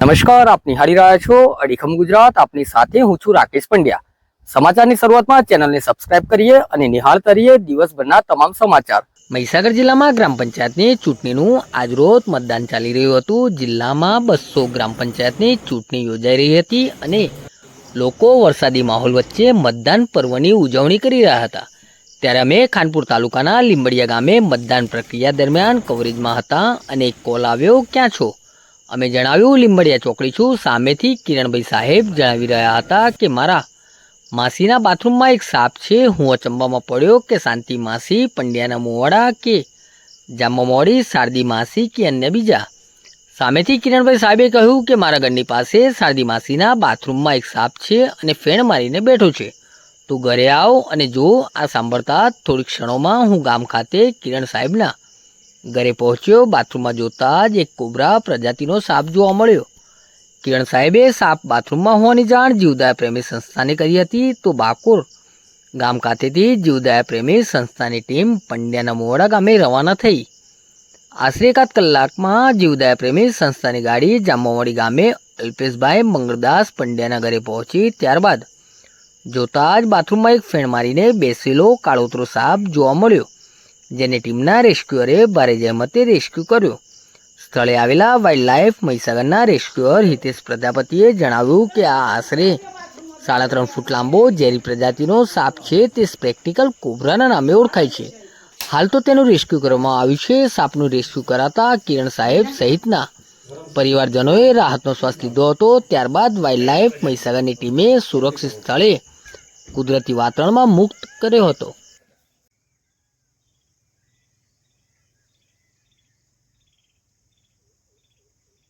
નમસ્કાર આપ નિહાળી રહ્યા છો અડીખમ ગુજરાત. આપની સાથે હું છું રાકેશ પંડ્યા. સમાચારની શરૂઆતમાં ચેનલને સબસ્ક્રાઇબ કરીએ અને નિહાળતા રહીએ દિવસભરના તમામ સમાચાર. મહીસાગર જિલ્લામાં ગ્રામ પંચાયતની ચૂંટણીનું આજરોજ મતદાન ચાલી રહ્યું હતું. જિલ્લામાં બસો ગ્રામ પંચાયતની ચૂંટણી યોજાઈ રહી હતી અને લોકો વરસાદી માહોલ વચ્ચે મતદાન પર્વની ઉજવણી કરી રહ્યા હતા. ત્યારે અમે ખાનપુર તાલુકાના લીંબડિયા ગામે મતદાન પ્રક્રિયા દરમિયાન કવરેજમાં હતા અને કોલ આવ્યો, ક્યાં છો? અમે જણાવ્યું, લીંબડિયા ચોકડી છું. સામેથી કિરણભાઈ સાહેબ જણાવી રહ્યા હતા કે મારા માસીના બાથરૂમમાં એક સાપ છે. હું અચંબામાં પડ્યો કે શાંતિ માસી, પંડ્યાના મોવાડા કે જામા મોડી, શારદી માસી કે અન્ય બીજા. સામેથી કિરણભાઈ સાહેબે કહ્યું કે મારા ઘરની પાસે શારદી માસીના બાથરૂમમાં એક સાપ છે અને ફેણ મારીને બેઠો છે. તું ઘરે આવ અને જો આ સાંભળતા થોડીક ક્ષણોમાં હું ગામ ખાતે કિરણ સાહેબના ઘરે પહોંચ્યો, બાથરૂમમાં જોતા જ એક કોબરા પ્રજાતિનો સાપ જોવા મળ્યો. કિરણ સાહેબે સાપ બાથરૂમમાં હોવાની જાણ જીવદયા પ્રેમી સંસ્થાને કરી હતી તો બાકોર ગામ ખાતેથી જીવદયા પ્રેમી સંસ્થાની ટીમ પંડ્યાના મોવાડા ગામે રવાના થઈ. આશરે એકાદ કલાકમાં જીવદયા પ્રેમી સંસ્થાની ગાડી જામવાવાડી ગામે અલ્પેશભાઈ મંગળદાસ પંડ્યાના ઘરે પહોંચી ત્યારબાદ જોતા જ બાથરૂમમાં એક ફેણ મારીને બેસેલો કાળોતરો સાપ જોવા મળ્યો. જેને ટીમના રેસ્ક્યુઅરે ભારે જહેમતે રેસ્ક્યુ કર્યો. સ્થળે આવેલા વાઇલ્ડ લાઇફ મહીસાગરના રેસ્ક્યુઅર હિતેશ પ્રજાપતિએ જણાવ્યું કે આ આશરે સાડા ત્રણ ફૂટ લાંબો ઝેરી પ્રજાતિનો સાપ છે, તે સ્પેક્ટિકલ કોબરાના નામે ઓળખાય છે. હાલ તો તેનું રેસ્ક્યુ કરવામાં આવ્યું છે, સાપનું રેસ્ક્યુ કરાતા કિરણ સાહેબ સહિતના પરિવારજનોએ રાહતનો શ્વાસ લીધો હતો. ત્યારબાદ વાઇલ્ડ લાઇફ મહીસાગરની ટીમે સુરક્ષિત સ્થળે કુદરતી વાતાવરણમાં મુક્ત કર્યો હતો.